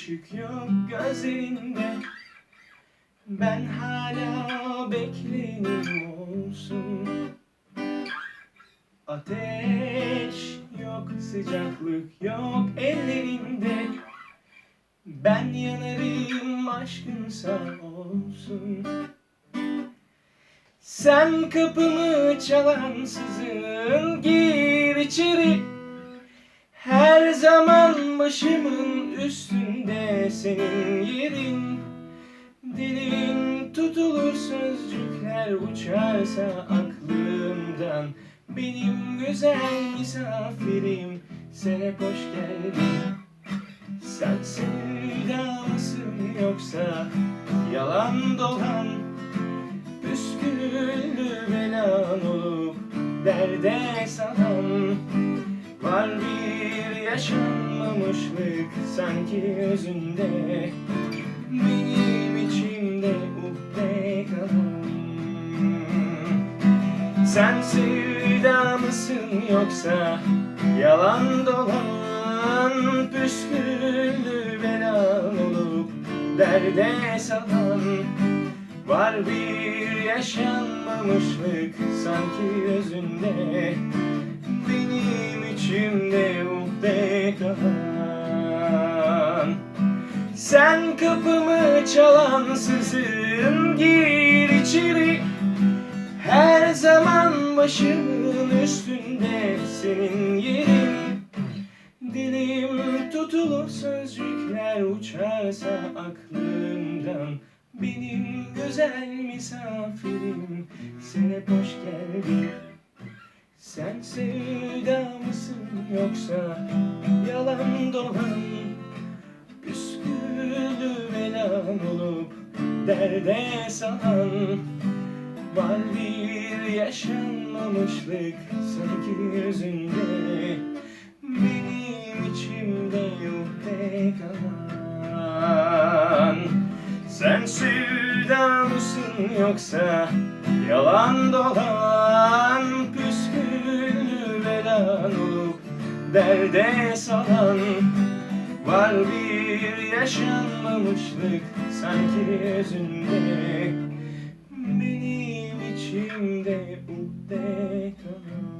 ışık yok gözlerinde. Ben hala beklenim olsun Ateş yok sıcaklık yok ellerinde. Ben yanarım aşkınsa olsun. Sen kapımı çalansızın gir içeri Her zaman başımın üstünde senin yerin. Dilin tutulur sözcükler uçarsa aklımdan. Benim güzel misafirim sen hep hoş geldin. Sen sevda mısın yoksa yalan dolan. Püsküllü belan olup derde salan Var bir yaşanmamışlık sanki özünde? Benim içimde ukde kalan Sen sevda mısın yoksa yalan dolan Püsküllü belan olup derde salan? Var bir yaşanmamışlık sanki özünde Sen kapımı çalansızın gir içeri. Her zaman başımın üstünde senin yerin. Dilim tutulur sözcükler uçarsa aklımdan. Benim güzel misafirim sen hep hoş geldin. Sen sevda mısın yoksa yalan olup derde salan Var bir yaşanmamışlık sanki yüzünde. Benim içimde ukde kalan Sen sevda mısın yoksa yalan dolan Püsküllü belan olup derde salan Var bir yaşanmamışlık sanki yüzünde. Benim içimde ukde kalan